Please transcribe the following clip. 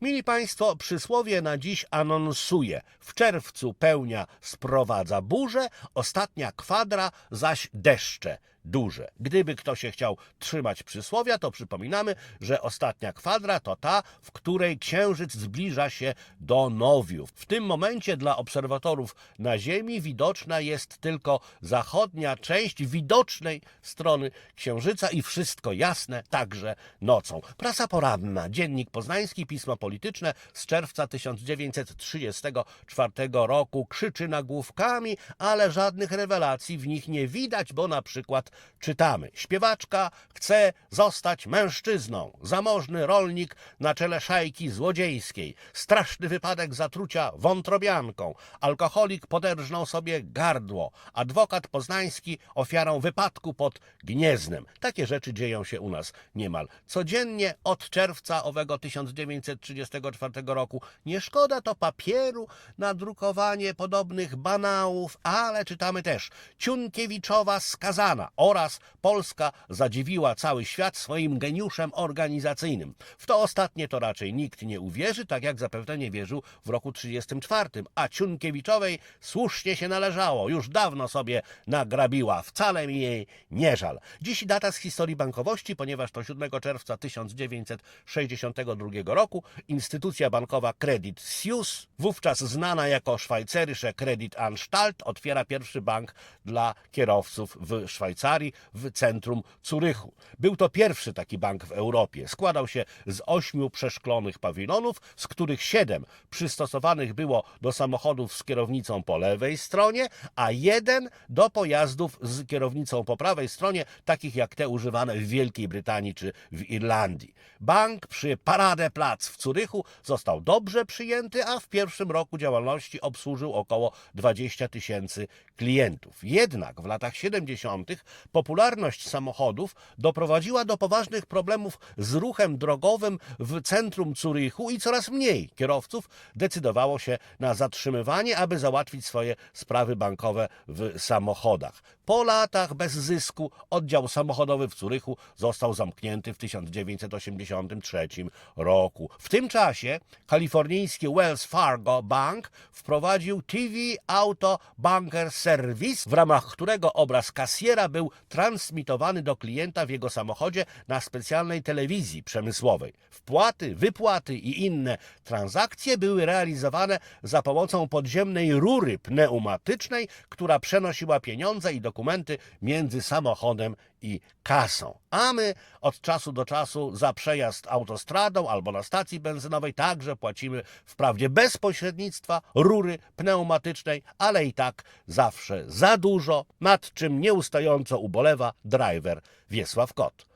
Mili Państwo, przysłowie na dziś anonsuje. W czerwcu pełnia sprowadza burzę, ostatnia kwadra zaś deszcze duże. Gdyby kto się chciał trzymać przysłowia, to przypominamy, że ostatnia kwadra to ta, w której księżyc zbliża się do nowiów. W tym momencie dla obserwatorów na Ziemi widoczna jest tylko zachodnia część widocznej strony księżyca i wszystko jasne także nocą. Prasa poranna, Dziennik Poznański, Pismo Polityczne z czerwca 1934 roku krzyczy nagłówkami, ale żadnych rewelacji w nich nie widać, bo na przykład czytamy. Śpiewaczka chce zostać mężczyzną. Zamożny rolnik na czele szajki złodziejskiej. Straszny wypadek zatrucia wątrobianką. Alkoholik poderżnął sobie gardło. Adwokat poznański ofiarą wypadku pod Gnieznem. Takie rzeczy dzieją się u nas niemal codziennie od czerwca owego 1934 roku. Nie szkoda to papieru na drukowanie podobnych banałów, ale czytamy też Ciunkiewiczowa skazana oraz Polska zadziwiła cały świat swoim geniuszem organizacyjnym. W to ostatnie to raczej nikt nie uwierzy, tak jak zapewne nie wierzył w roku 1934, a Ciunkiewiczowej słusznie się należało, już dawno sobie nagrabiła, wcale mi jej nie żal. Dziś data z historii bankowości, ponieważ to 7 czerwca 1962 roku instytucja bankowa Credit Suisse, wówczas znana jako szwajcerysche Credit Anstalt, otwiera pierwszy bank dla kierowców w Szwajcarii w centrum Curychu. Był to pierwszy taki bank w Europie. Składał się z ośmiu przeszklonych pawilonów, z których siedem przystosowanych było do samochodów z kierownicą po lewej stronie, a jeden do pojazdów z kierownicą po prawej stronie, takich jak te używane w Wielkiej Brytanii czy w Irlandii. Bank przy Paradeplatz w Curychu został dobrze przyjęty, a w pierwszym roku działalności obsłużył około 20 tysięcy klientów. Jednak w latach 70. popularność samochodów doprowadziła do poważnych problemów z ruchem drogowym w centrum Curychu i coraz mniej kierowców decydowało się na zatrzymywanie, aby załatwić swoje sprawy bankowe w samochodach. Po latach bez zysku oddział samochodowy w Curychu został zamknięty w 1983 roku. W tym czasie kalifornijski Wells Fargo Bank wprowadził TV Auto Banker Service, w ramach którego obraz kasjera transmitowany do klienta w jego samochodzie na specjalnej telewizji przemysłowej. Wpłaty, wypłaty i inne transakcje były realizowane za pomocą podziemnej rury pneumatycznej, która przenosiła pieniądze i dokumenty między samochodem i kasą. A my od czasu do czasu za przejazd autostradą albo na stacji benzynowej także płacimy wprawdzie bez pośrednictwa rury pneumatycznej, ale i tak zawsze za dużo, nad czym nieustająco ubolewa driver Wiesław Kot.